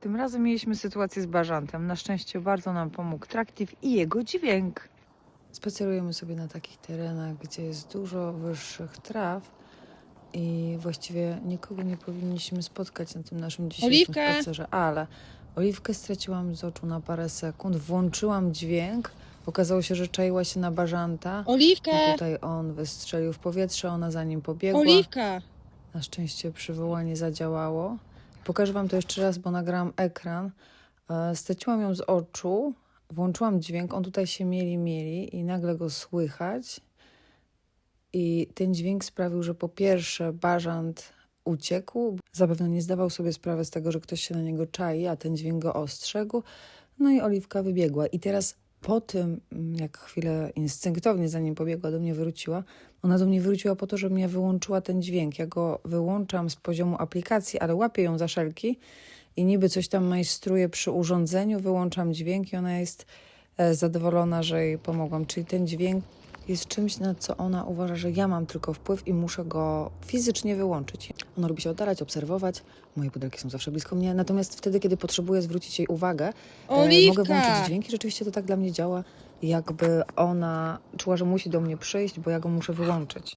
Tym razem mieliśmy sytuację z bażantem. Na szczęście bardzo nam pomógł traktyw i jego dźwięk. Spacerujemy sobie na takich terenach, gdzie jest dużo wyższych traw i właściwie nikogo nie powinniśmy spotkać na tym naszym dzisiejszym Oliwka! spacerze, ale Oliwkę straciłam z oczu na parę sekund, włączyłam dźwięk, okazało się, że czaiła się na bażanta Oliwka! i tutaj on wystrzelił w powietrze, ona za nim pobiegła. Oliwka! Na szczęście przywołanie zadziałało. Pokażę Wam to jeszcze raz, bo nagrałam ekran. E, Straciłam ją z oczu, włączyłam dźwięk, on tutaj się mieli, mieli i nagle go słychać. I ten dźwięk sprawił, że po pierwsze bażant uciekł, zapewne nie zdawał sobie sprawy z tego, że ktoś się na niego czai, a ten dźwięk go ostrzegł. No i Oliwka wybiegła. I teraz po tym, mm, jak chwilę instynktownie zanim pobiegła, do mnie wróciła, ona do mnie wróciła po to, żebym ja wyłączyła ten dźwięk. Ja go wyłączam z poziomu aplikacji, ale łapię ją za szelki i niby coś tam majstruję przy urządzeniu, wyłączam dźwięk i ona jest e, zadowolona, że jej pomogłam. Czyli ten dźwięk jest czymś, na co ona uważa, że ja mam tylko wpływ i muszę go fizycznie wyłączyć. Ona lubi się oddalać, obserwować. Moje pudelki są zawsze blisko mnie. Natomiast wtedy, kiedy potrzebuję zwrócić jej uwagę, e, Oliwka! mogę włączyć dźwięk i rzeczywiście to tak dla mnie działa, jakby ona czuła, że musi do mnie przyjść, bo ja go muszę wyłączyć.